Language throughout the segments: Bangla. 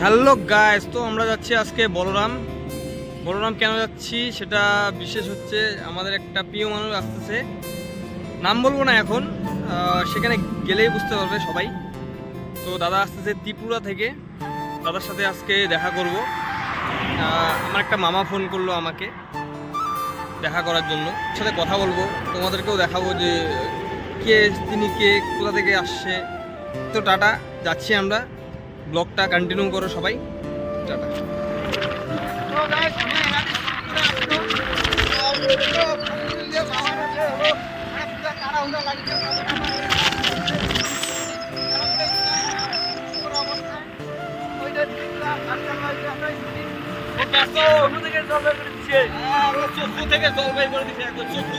হ্যালো গাইস, তো আমরা যাচ্ছি আজকে বলরাম। বলরাম কেন যাচ্ছি সেটা বিশেষ হচ্ছে আমাদের একটা প্রিয় মানুষ আসতেছে। নাম বলব না এখন সেখানে গেলেই বুঝতে পারবে সবাই। তো দাদা আসতেছে ত্রিপুরা থেকে, দাদার সাথে আজকে দেখা করব। আমার একটা মামা ফোন করল আমাকে দেখা করার জন্য। সাথে কথা বলব, তোমাদেরকেও দেখাবো যে কে, তিনি কে, কোথা থেকে আসছে। তো টাটা, যাচ্ছি আমরা। ব্লগটা কন্টিনিউ করো সবাই টাটা থেকে জলপাই করে দিচ্ছে চক্ষু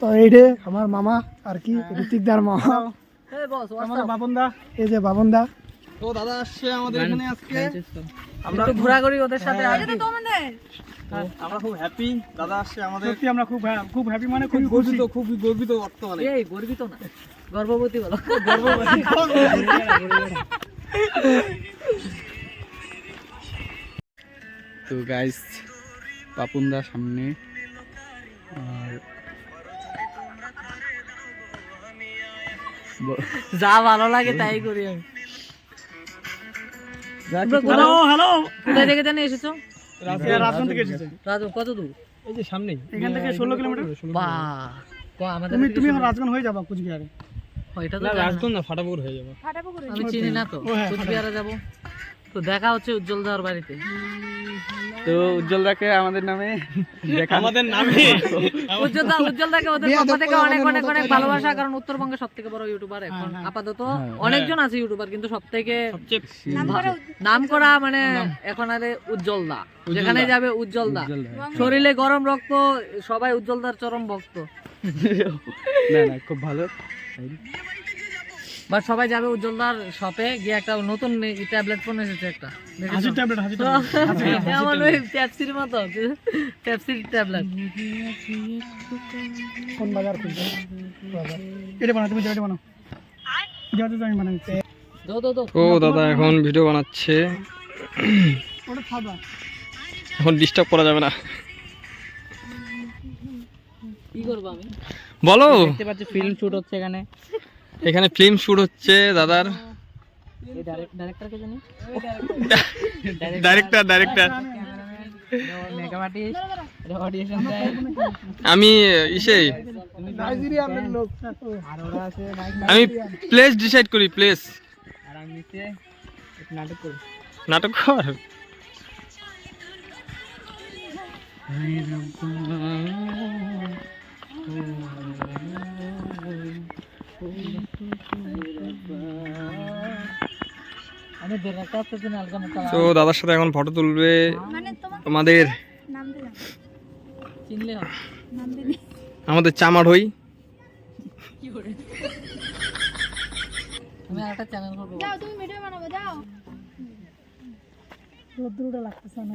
তো এই রে আমার মামা আর কি ঋতিকদার মামা। আমাদের বাপন দা এই যে বাবন দা তো দাদা আসছে আমাদের এখানে আজকে। আমরা একটু ঘোরাঘুরি ওদের সাথে আর কি। আমরা খুব হ্যাপি দাদা আসছে আমাদের। সত্যি আমরা খুব খুব হ্যাপি মানে খুব গর্বিত খুবই গর্বিত বর্তমানে। এই গর্বিত না গর্ভবতী বলো। তো গাইস পাপুনদা সামনে। যা ভালো লাগে তাই করি আমি। যা তোমরা কিছু- কোথাও- হ্যালো কোথায় থেকে জানি এসেছ? রাজধান থেকে এসেছে। রাজু কত দূর? এই যে সামনেই। এখান থেকে ষোলো কিলোমিটার। বাহ। আমাদের তুমি তুমি শুরু। রাজগান হয়ে যাবা কুচবিহারে। এটা তো না না। রাজধান হয়ে যাবে। আমি চিনি না তো। হ্যাঁ, কুচবিহারে যাব। তো দেখা হচ্ছে উজ্জ্বল দার বাড়িতে। তো উজ্জ্বল দাকে আমাদের নামে আমাদের নামে। উজ্জ্বল দা উজ্জ্বল দাকে ওদের পক্ষ থেকে অনেক অনেক অনেক ভালোবাসা কারণ উত্তরবঙ্গের সব থেকে বড় ইউটিউবার এখন। আপাতত অনেকজন আছে ইউটিউবার কিন্তু সব থেকে নাম করা মানে এখন আরে উজ্জ্বল দা যেখানে যাবে উজ্জ্বল দা উজ্জ্বল দা। শরীরে গরম রক্ত সবাই উজ্জ্বল দার চরম ভক্ত। না না খুব ভালো। বা সবাই যাবে উজ্জ্বল দার শপে গিয়ে একটা নতুন ট্যাবলেট ফোন এসেছে একটা? ট্যাবলেট ওই পেপসির মতো পেপসির ট্যাবলেট কোন বাজার খুলছে এটা বানাও তুমি এটা বানাও। যাতে আমি বানাই দো দো দো ও দাদা এখন ভিডিও বানাচ্ছে। এখন ডিস্টার্ব করা যাবে না। কি করব আমি? বলো। দেখতে পাচ্ছি ফিল্ম শুট হচ্ছে এখানে। এখানে ফিল্ম শুট হচ্ছে দাদার। ডাইরেক্টর ডাইরেক্টর আমি ইসে। আমি প্লেস ডিসাইড করি প্লেস নাটক করি। নাটক কর। তো দাদার সাথে এখন ফটো তুলবে আমাদের চিনলে হবে। আমাদের চামার হই। আমি আরেকটা চ্যানেল করব। রোদ্রুটা লাগতেছে না।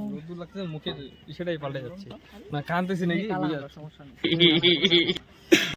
মুখের সেটাই পাল্টে যাচ্ছে। না কানতেছি নাকি? সমস্যা নেই।